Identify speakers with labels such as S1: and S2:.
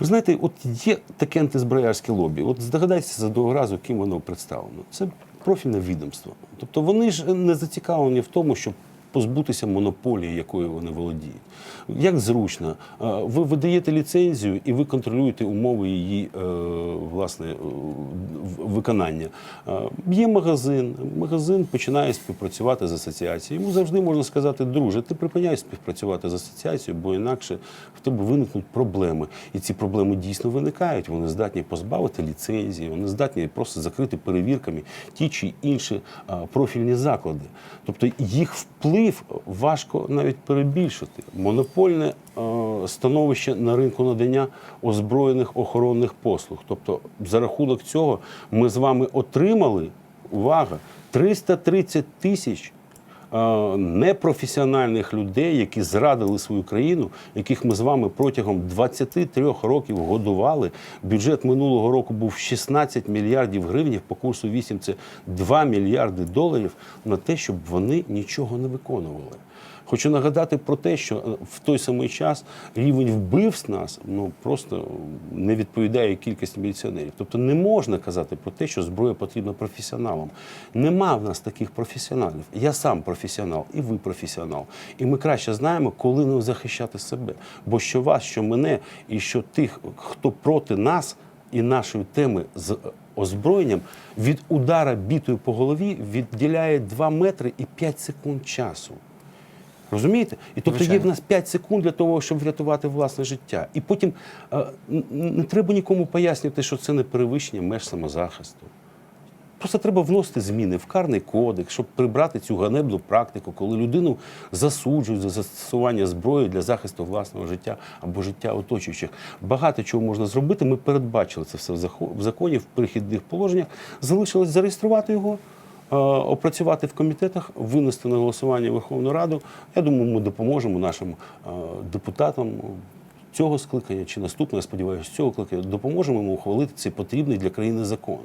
S1: Ви знаєте, от є таке антизброярське лобі. От здогадайтеся за довго разу, ким воно представлено. Це профільне відомство. Тобто вони ж не зацікавлені в тому, щоб позбутися монополії, якою вони володіють. Як зручно, е, ви видаєте ліцензію і ви контролюєте умови її е, власне е, виконання. Є магазин, магазин починає співпрацювати з асоціацією. Йому завжди можна сказати, друже, ти припиняй співпрацювати з асоціацією, бо інакше в тебе виникнуть проблеми. І ці проблеми дійсно виникають. Вони здатні позбавити ліцензії, вони здатні просто закрити перевірками ті чи інші профільні заклади. Тобто їх вплив важко навіть перебільшити. Монопольне е, становище на ринку надання озброєних охоронних послуг. Тобто, за рахунок цього ми з вами отримали увага 330 тисяч непрофесіональних людей, які зрадили свою країну, яких ми з вами протягом 23 років годували. Бюджет минулого року був 16 мільярдів гривень, по курсу 8 це 2 мільярди доларів на те, щоб вони нічого не виконували. Хочу нагадати про те, що е, в той самий час рівень вбивств нас ну просто не відповідає кількості міліціонерів. Тобто не можна казати про те, що зброя потрібна професіоналам. Нема в нас таких професіоналів. Я сам професіонал, і ви професіонал. І ми краще знаємо, коли нам захищати себе. Бо що вас, що мене, і що тих, хто проти нас і нашої теми з озброєнням від удара бітою по голові відділяє 2 метри і 5 секунд часу. Розумієте? І тобто є в нас 5 секунд для того, щоб врятувати власне життя. І потім е, не треба нікому пояснювати, що це не перевищення меж самозахисту. Просто треба вносити зміни в карний кодекс, щоб прибрати цю ганебну практику, коли людину засуджують за застосування зброї для захисту власного життя або життя оточуючих. Багато чого можна зробити. Ми передбачили це все в законі, в перехідних положеннях. Залишилось зареєструвати його. е, Опрацювати в комітетах, винести на голосування Верховну Раду. Я думаю, ми допоможемо нашим е, депутатам цього скликання чи наступного, я сподіваюся, цього скликання допоможемо йому ухвалити цей потрібний для країни закон.